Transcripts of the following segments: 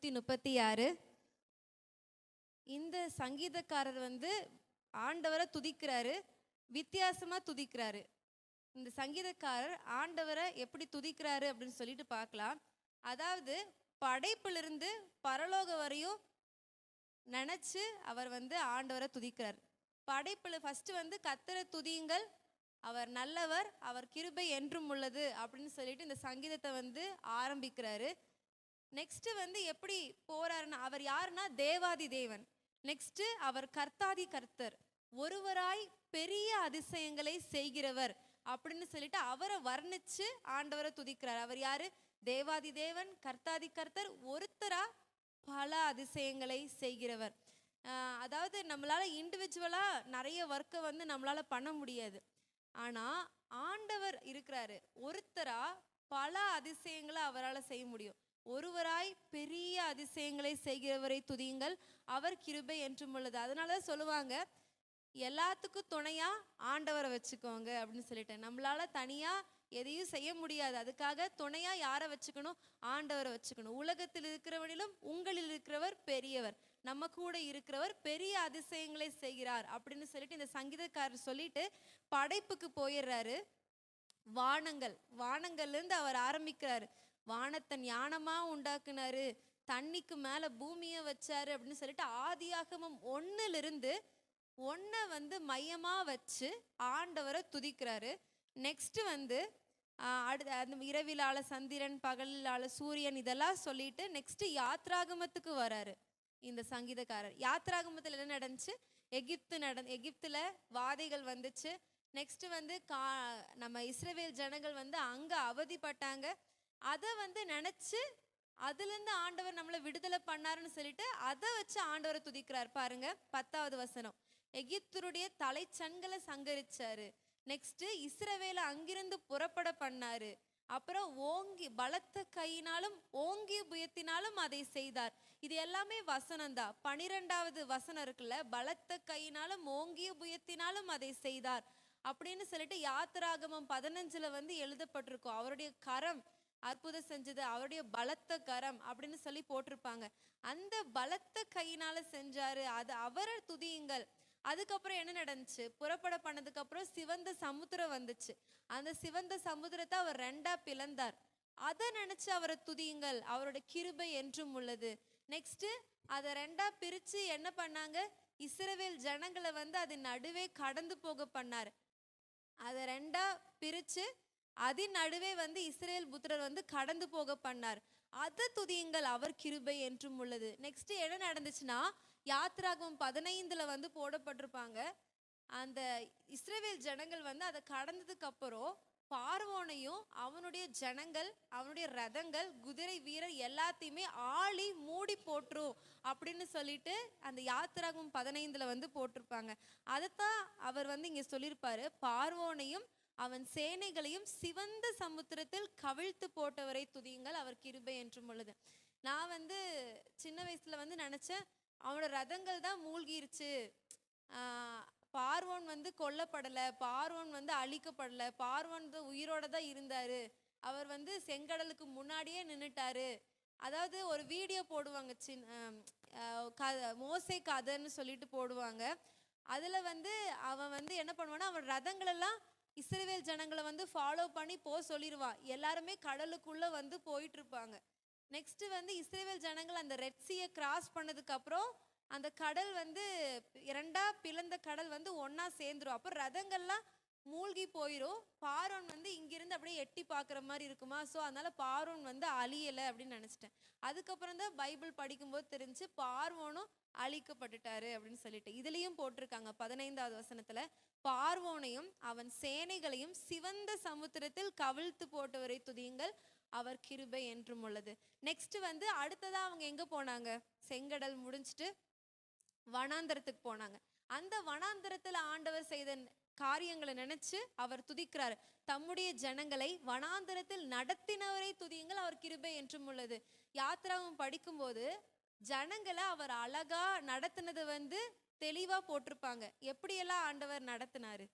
நூற்றி முப்பத்தி ஆறு. இந்த சங்கீதக்காரர் வந்து ஆண்டவரை துதிக்கிறாரு வித்தியாசமாக துதிக்கிறாரு. இந்த சங்கீதக்காரர் ஆண்டவரை எப்படி துதிக்கிறாரு அப்படின்னு சொல்லிட்டு பார்க்கலாம். அதாவது படைப்பிலிருந்து பரலோகம் வரையும் நினச்சி அவர் வந்து ஆண்டவரை துதிக்கிறார். படைப்பில் ஃபஸ்ட்டு வந்து கத்தரை துதியுங்கள் அவர் நல்லவர் அவர் கிருபை என்றும் உள்ளது அப்படின்னு சொல்லிட்டு இந்த சங்கீதத்தை வந்து ஆரம்பிக்கிறாரு. நெக்ஸ்ட்டு வந்து எப்படி போறாருன்னா அவர் யாருன்னா? தேவாதி தேவன். நெக்ஸ்ட்டு அவர் கர்த்தாதி கர்த்தர். ஒருவராய் பெரிய அதிசயங்களை செய்கிறவர் அப்படின்னு சொல்லிட்டு அவரை வர்ணிச்சு ஆண்டவரை துதிக்கிறார். அவர் யாரு? தேவாதி தேவன் கர்த்தாதி கர்த்தர் ஒருத்தரா பல அதிசயங்களை செய்கிறவர். அதாவது நம்மளால இண்டிவிஜுவலா நிறைய ஒர்க்கை வந்து நம்மளால பண்ண முடியாது. ஆனா ஆண்டவர் இருக்கிறாரு. ஒருத்தரா பல அதிசயங்களை அவரால் செய்ய முடியும். ஒருவராய் பெரிய அதிசயங்களை செய்கிறவரை துதியுங்கள். அவர் கிருபை என்றும் உள்ளது. அதனால தான் சொல்லுவாங்க எல்லாத்துக்கும் துணையா ஆண்டவரை வச்சுக்கோங்க அப்படின்னு சொல்லிட்டு. நம்மளால தனியா எதையும் செய்ய முடியாது. அதுக்காக துணையா யாரை வச்சுக்கணும்? ஆண்டவரை வச்சுக்கணும். உலகத்தில் இருக்கிறவனிலும் உங்களில் இருக்கிறவர் பெரியவர். நம்ம கூட இருக்கிறவர் பெரிய அதிசயங்களை செய்கிறார் அப்படின்னு சொல்லிட்டு இந்த சங்கீதக்காரர் சொல்லிட்டு படைப்புக்கு போயிடுறாரு. வானங்கள். வானங்கள்லேருந்து அவர் ஆரம்பிக்கிறாரு. வானத்தை ஞானமா உண்டாக்குனாரு. தண்ணிக்கு மேல பூமியை வச்சாரு அப்படின்னு சொல்லிட்டு ஆதியாகமம் ஒன்னுலிருந்து ஒன்றை வந்து மையமா வச்சு ஆண்டவரை துதிக்கிறாரு. நெக்ஸ்ட் வந்து அடுத்த அந்த இரவிலால சந்திரன் பகலிலால சூரியன் இதெல்லாம் சொல்லிட்டு நெக்ஸ்ட் யாத்ராகமத்துக்கு வராரு. இந்த சங்கீதக்காரர். யாத்ராகமத்தில் என்ன நடந்துச்சு? எகிப்து நட எகிப்தில் வாதைகள் வந்துச்சு. நெக்ஸ்ட் வந்து கா நம்ம இஸ்ரவேல் ஜனங்கள் வந்து அங்கே அவதிப்பட்டாங்க. அதை வந்து நினச்சி அதுலேருந்து ஆண்டவர் நம்மளை விடுதலை பண்ணாருன்னு சொல்லிட்டு அதை வச்சு ஆண்டவரை துதிக்கிறார் பாருங்க பத்தாவது வசனம். எகிப்தருடைய தலைச்சன்களை சங்கரிச்சாரு. நெக்ஸ்ட் இஸ்ரவேலை அங்கிருந்து புறப்பட பண்ணாரு. அப்புறம் ஓங்கி பலத்த கையினாலும் ஓங்கிய புயத்தினாலும் அதை செய்தார். இது எல்லாமே வசனம்தான் பனிரெண்டாவது வசனம் இருக்குல்ல பலத்த கையினாலும் ஓங்கிய புயத்தினாலும் அதை செய்தார். அப்படின்னு சொல்லிட்டு யாத்திராகமம் பதினஞ்சுல வந்து எழுதப்பட்டிருக்கும். அவருடைய கரம் அற்புதம் செஞ்சது அவருடைய பலத்த கரம் அப்படின்னு சொல்லி போட்டிருப்பாங்க. அந்த பலத்த கையினால செஞ்சாரு. அது அவரை துதியுங்கள். அதுக்கப்புறம் என்ன நடந்துச்சு? புறப்பட பண்ணதுக்கு அப்புறம் சிவந்த சமுத்திரம் வந்துச்சு. அந்த சிவந்த சமுத்திரத்தை அவர் ரெண்டா பிளந்தார். அதை நினைச்சு அவரை துதியுங்கள். அவரோட கிருபை என்றும் உள்ளது. நெக்ஸ்ட் அதை ரெண்டா பிரிச்சு என்ன பண்ணாங்க? இஸ்ரவேல் ஜனங்களை வந்து அது நடுவே கடந்து போக பண்ணார். அதை ரெண்டா பிரிச்சு அதன் நடுவே வந்து இஸ்ரேல் புத்திரர் வந்து கடந்து போக பண்ணார். அதை துதியுங்கள் அவர் கிருபை என்றும் உள்ளது. நெக்ஸ்ட் என்ன நடந்துச்சுன்னா யாத்ராகம் பதினைந்துல வந்து போடப்பட்டிருப்பாங்க. அந்த இஸ்ரேவேல் ஜனங்கள் வந்து அதை கடந்ததுக்கு அப்புறம் பார்வோனையும் அவனுடைய ஜனங்கள் அவனுடைய ரதங்கள் குதிரை வீரர் எல்லாத்தையுமே ஆளி மூடி போட்டுரும் அப்படின்னு சொல்லிட்டு அந்த யாத்திராகம் பதினைந்துல வந்து போட்டிருப்பாங்க. அதைத்தான் அவர் வந்து இங்க சொல்லியிருப்பாரு. பார்வோனையும் அவன் சேனைகளையும் சிவந்த சமுத்திரத்தில் கவிழ்த்து போட்டவரை துதியுங்கள் அவர் கிருபை என்றும் உள்ளது. நான் வந்து சின்ன வயசுல வந்து நினச்சேன் அவனோட ரதங்கள் தான் மூழ்கிருச்சு. பார்வோன் வந்து கொல்லப்படலை பார்வோன் வந்து அழிக்கப்படலை பார்வோன் வந்து உயிரோட தான் இருந்தார். அவர் வந்து செங்கடலுக்கு முன்னாடியே நின்றுட்டாரு அதாவது ஒரு வீடியோ போடுவாங்க சின் க மோசை கதைன்னு சொல்லிட்டு போடுவாங்க. அதில் வந்து அவன் வந்து என்ன பண்ணுவான்னா அவன் ரதங்களெல்லாம் இஸ்ரேவேல் ஜனங்களை வந்து ஃபாலோ பண்ணி போக சொல்லிடுவான் எல்லாருமே கடலுக்குள்ளே வந்து போயிட்டுருப்பாங்க. நெக்ஸ்ட்டு வந்து இஸ்ரேவேல் ஜனங்கள் அந்த ரெட்சியை கிராஸ் பண்ணதுக்கப்புறம் அந்த கடல் வந்து இரண்டாக பிளந்த கடல் வந்து ஒன்றா சேர்ந்துரும். அப்போ ரதங்கள்லாம் மூழ்கி போயிடும் பாரோன் வந்து இங்கிருந்து அப்படியே எட்டி பார்க்குற மாதிரி இருக்குமா? ஸோ அதனால் பாரோன் வந்து அழியலை அப்படின்னு நினச்சிட்டேன். அதுக்கப்புறம் தான் பைபிள் படிக்கும்போது தெரிஞ்சு பார்வோனும் அழிக்கப்பட்டுட்டாரு அப்படின்னு சொல்லிட்டு. இதுலேயும் போட்டிருக்காங்க பதினைந்தாவது வசனத்தில் பார்வோனையும் அவன் சேனைகளையும் சிவந்த சமுத்திரத்தில் கவிழ்த்து போட்டவரை துதியுங்கள் அவர் கிருபை என்றும் உள்ளது. நெக்ஸ்ட் வந்து அடுத்ததாக அவங்க எங்கே போனாங்க? செங்கடல் முடிஞ்சிட்டு வனாந்தரத்துக்கு போனாங்க. அந்த வனாந்தரத்தில் ஆண்டவர் செய்த காரியங்களை நினைச்சு அவர் துதிக்கிறார். தம்முடைய ஜனங்களை வனாந்தரத்தில் நடத்தினவரை துதியுங்கள் அவர் கிருபை என்றும் உள்ளது. யாத்ராவும் படிக்கும்போது ஜனங்களை அவர் அழகா நடத்தினது வந்து தெளிவா போட்டிருப்பாங்க. எப்படியெல்லாம் ஆண்டவர் நடத்தினாரு?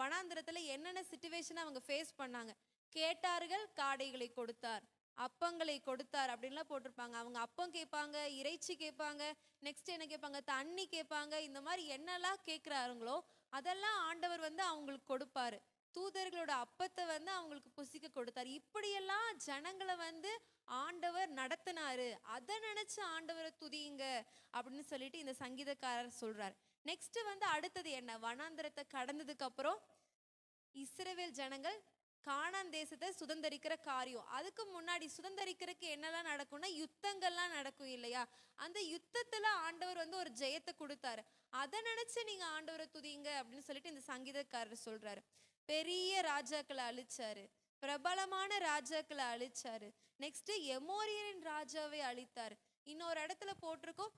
வனாந்திரத்துல என்னென்ன சுச்சுவேஷன் அவங்க ஃபேஸ் பண்ணாங்க? கேட்டார்கள் காடைகளை கொடுத்தார். அப்பங்களை கொடுத்தார் அப்படின்லாம் போட்டிருப்பாங்க. அவங்க அப்பம் கேட்பாங்க இறைச்சி கேட்பாங்க நெக்ஸ்ட் என்ன கேட்பாங்க? தண்ணி கேட்பாங்க. இந்த மாதிரி என்னெல்லாம் கேட்குறாருங்களோ அதெல்லாம் ஆண்டவர் வந்து அவங்களுக்கு கொடுப்பாரு. தூதர்களோட அப்பத்தை வந்து அவங்களுக்கு புசிக்க கொடுத்தாரு. இப்படியெல்லாம் ஜனங்களை வந்து ஆண்டவர் நடத்தினாரு. அதை நினைச்சு ஆண்டவரை துதியுங்க அப்படின்னு சொல்லிட்டு இந்த சங்கீதக்காரர் சொல்றார். நெக்ஸ்ட் வந்து அடுத்தது என்ன? வனாந்திரத்தை கடந்ததுக்கு அப்புறம் இஸ்ரவேல் ஜனங்கள் கானான் தேசத்தை சுதந்தரிக்கிற காரியம். அதுக்கு முன்னாடி சுதந்திரிக்கிறதுக்கு என்னெல்லாம் நடக்கும்னா யுத்தங்கள்லாம் நடக்கும் இல்லையா? அந்த யுத்தத்தில் ஆண்டவர் வந்து ஒரு ஜெயத்தை கொடுத்தாரு. அதை நினச்சி நீங்கள் ஆண்டவரை துதிங்க அப்படின்னு சொல்லிட்டு இந்த சங்கீதக்காரர் சொல்கிறாரு பெரிய ராஜாக்களை அழிச்சாரு. பிரபலமான ராஜாக்களை அழிச்சாரு. நெக்ஸ்ட் எமோரியரின் ராஜாவை அழித்தார். இன்னொரு இடத்துல போட்டிருக்கோம்.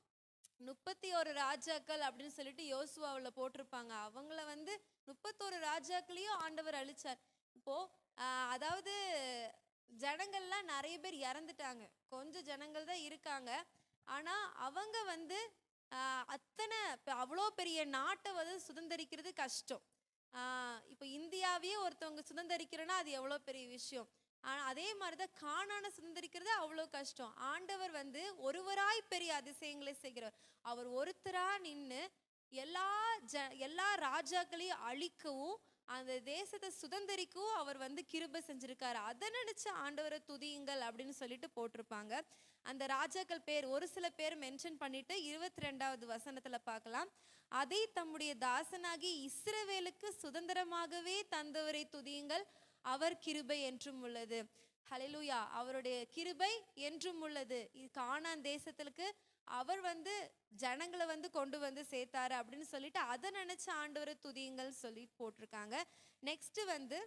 முப்பத்தி ஒரு ராஜாக்கள் அப்படின்னு சொல்லிட்டு யோசுவாவில் போட்டிருப்பாங்க. அவங்கள வந்து முப்பத்தோரு ராஜாக்களையும் ஆண்டவர் அழிச்சார். இப்போ அதாவது ஜனங்கள்லாம் நிறைய பேர் இறந்துட்டாங்க. கொஞ்சம் ஜனங்கள் தான் இருக்காங்க. ஆனால் அவங்க வந்து அத்தனை இப்போ அவ்வளோ பெரிய நாட்டை வந்து சுதந்திரிக்கிறது கஷ்டம். இப்போ இந்தியாவையே ஒருத்தவங்க சுதந்திரிக்கிறேன்னா அது எவ்வளோ பெரிய விஷயம். அதே மாதிரி தான் காணான சுதந்திரிக்கிறது அவ்வளோ கஷ்டம். ஆண்டவர் வந்து ஒருவராய் பெரிய அதிசயங்களை செய்கிறவர். அவர் ஒருத்தராக நின்று எல்லா ஜ எல்லா ராஜாக்களையும் அழிக்கவும் அந்த தேசத்தை சுதந்திரிக்கும் அவர் வந்து கிருபை செஞ்சிருக்காரு. அதை நினைச்சு ஆண்டவரை துதியுங்கள் அப்படின்னு சொல்லிட்டு போட்டிருப்பாங்க. அந்த ராஜாக்கள் பேர் ஒரு சில பேர் மென்ஷன் பண்ணிட்டு இருபத்தி ரெண்டாவது வசனத்தில் பார்க்கலாம். அதை தம்முடைய தாசனாகி இஸ்ரவேலுக்கு சுதந்திரமாகவே தந்தவரை துதியுங்கள். அவர் கிருபை என்றும் உள்ளது. ஹalleluya அவருடைய கிருபை என்றும் உள்ளது. இது கானான் தேசத்திற்கு அவர் வந்து ஜனங்களை வந்து கொண்டு வந்து சேர்த்தாரு அப்படின்னு சொல்லிட்டு அதை நினச்ச ஆண்டவரை துதியுங்கள் சொல்லி போட்டிருக்காங்க. நெக்ஸ்ட் வந்து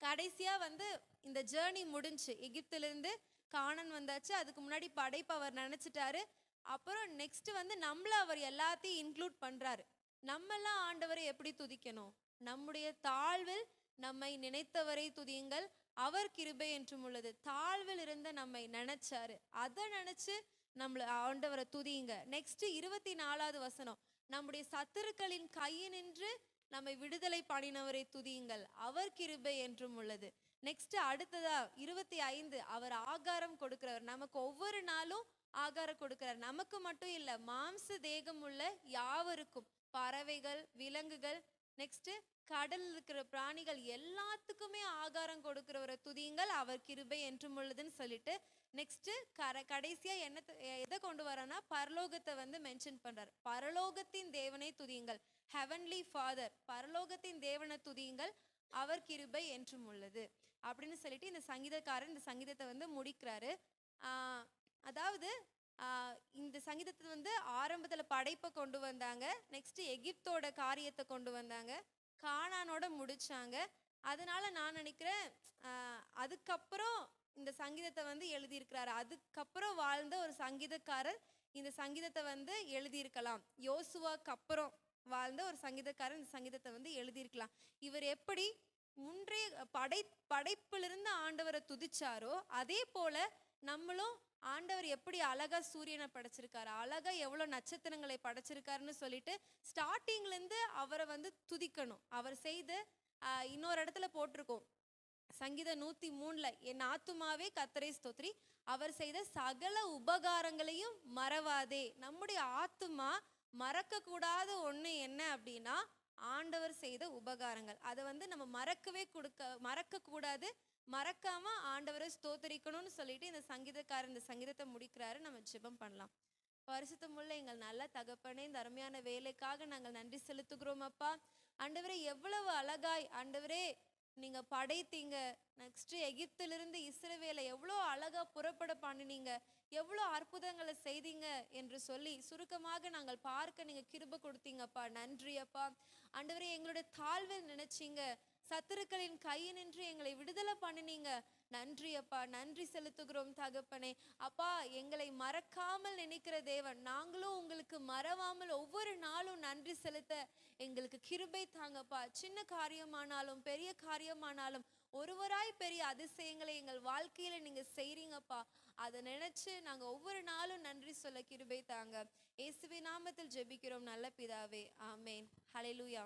கடைசியா வந்து இந்த ஜேர்னி முடிஞ்சு எகிப்திலிருந்து காணன் வந்தாச்சு. அதுக்கு முன்னாடி படைப்பு அவர் நினைச்சிட்டாரு. அப்புறம் நெக்ஸ்ட் வந்து நம்மள அவர் எல்லாத்தையும் இன்க்ளூட் பண்றாரு. நம்மெல்லாம் ஆண்டவரை எப்படி துதிக்கணும்? நம்முடைய தாழ்வில் நம்மை நினைத்தவரை துதியுங்கள். அவர் கிருபை என்றும் உள்ளது. தாழ்வில் இருந்த நம்மை நினைச்சாரு. அதை நினைச்சு நம்மள ஆண்டவரை துதியுங்க. நெக்ஸ்ட் இருபத்தி நாலாவது வசனம். நம்முடைய சத்துருக்களின் கையினின்று நம்மை விடுதலை பண்ணினவரை துதியுங்கள். அவர் கிருபை என்றும் உள்ளது. நெக்ஸ்ட் அடுத்ததா இருபத்தி ஐந்து அவர் ஆகாரம் கொடுக்கிறவர். நமக்கு ஒவ்வொரு நாளும் ஆகாரம் கொடுக்கிறார். நமக்கு மட்டும் இல்ல மாம்ச தேகம் உள்ள யாவருக்கும் பறவைகள் விலங்குகள் நெக்ஸ்ட்டு கடல் இருக்கிற பிராணிகள் எல்லாத்துக்குமே ஆகாரம் கொடுக்கிறவரை துதியுங்கள் அவர் கிருபை என்றும் உள்ளதுன்னு சொல்லிட்டு நெக்ஸ்ட் கர கடைசியா என்ன எதை கொண்டு வரோன்னா பரலோகத்தை வந்து மென்ஷன் பண்ணுறார் பரலோகத்தின் தேவனை துதியுங்கள். ஹெவன்லி ஃபாதர் பரலோகத்தின் தேவனை துதியுங்கள். அவர் கிருபை என்றும் உள்ளது. அப்படின்னு சொல்லிட்டு இந்த சங்கீதக்காரன் இந்த சங்கீதத்தை வந்து முடிக்கிறாரு. அதாவது இந்த சங்கீதத்தை வந்து ஆரம்பத்தில் படைப்பை கொண்டு வந்தாங்க. நெக்ஸ்ட் எகிப்தோட காரியத்தை கொண்டு வந்தாங்க. காணானோட முடிச்சாங்க. அதனால நான் நினைக்கிறேன் அதுக்கப்புறம் இந்த சங்கீதத்தை வந்து எழுதியிருக்கிறாரு. அதுக்கப்புறம் வாழ்ந்த ஒரு சங்கீதக்காரர் இந்த சங்கீதத்தை வந்து எழுதியிருக்கலாம். யோசுவாக்கு அப்புறம் வாழ்ந்த ஒரு சங்கீதக்காரர் இந்த சங்கீதத்தை வந்து எழுதியிருக்கலாம். இவர் எப்படி முன்றைய படை படைப்பிலிருந்து ஆண்டவரை துதிச்சாரோ அதே போல நம்மளும் ஆண்டவர் எப்படி அழகா சூரியனை படைச்சிருக்காரு அழகா எவ்வளோ நட்சத்திரங்களை படைச்சிருக்காருன்னு சொல்லிட்டு ஸ்டார்டிங்லேருந்து அவரை வந்து துதிக்கணும். அவர் செய்து இன்னொரு இடத்துல போட்டிருக்கோம். சங்கீதம் நூற்றி மூணில் என் ஆத்துமாவே கத்தரை ஸ்தோத்ரி அவர் செய்த சகல உபகாரங்களையும் மறவாதே. நம்முடைய ஆத்துமா மறக்கக்கூடாத ஒன்று என்ன அப்படின்னா ஆண்டவர் செய்த உபகாரங்கள். அதை வந்து நம்ம மறக்கவே கொடுக்க மறக்கக்கூடாது. மறக்காம ஆண்டவரை ஸ்தோத்தரிக்கணும்னு சொல்லிட்டு இந்த சங்கீதக்காரர் இந்த சங்கீதத்தை முடிக்கிறாரு. நம்ம ஜெபம் பண்ணலாம். பரிசுத்தமுள்ள எங்கள் நல்ல தகப்பனே இந்த அருமையான வேலைக்காக நாங்கள் நன்றி செலுத்துகிறோம் அப்பா. ஆண்டவரே எவ்வளவு அழகாய் ஆண்டவரே நீங்க படைத்தீங்க. நெக்ஸ்ட் எகிப்திலிருந்து இஸ்ரவேலை எவ்வளோ அழகா புறப்பட பண்ணினீங்க. எவ்வளோ அற்புதங்களை செய்தீங்க என்று சொல்லி சுருக்கமாக நாங்கள் பார்க்க நீங்க கிருப கொடுத்தீங்கப்பா. நன்றி அப்பா. ஆண்டவரே எங்களுடைய தாழ்வில் நினைச்சீங்க. சத்துருக்களின் கையினின்று எங்களை விடுதலை பண்ணினீங்க. நன்றி அப்பா நன்றி செலுத்துகிறோம் தகப்பனே. அப்பா எங்களை மறக்காமல் நினைக்கிற தேவன். நாங்களும் உங்களுக்கு மறவாமல் ஒவ்வொரு நாளும் நன்றி செலுத்த எங்களுக்கு கிருபை தாங்கப்பா. சின்ன காரியமானாலும் பெரிய காரியமானாலும் ஒருவராய் பெரிய அதிசயங்களை எங்கள் வாழ்க்கையில நீங்கள் செய்கிறீங்கப்பா அதை நினைச்சு நாங்கள் ஒவ்வொரு நாளும் நன்றி சொல்ல கிருபை தாங்க. இயேசுவி நாமத்தில் ஜெபிக்கிறோம் நல்ல பிதாவே. ஆமேன். ஹலெலுயா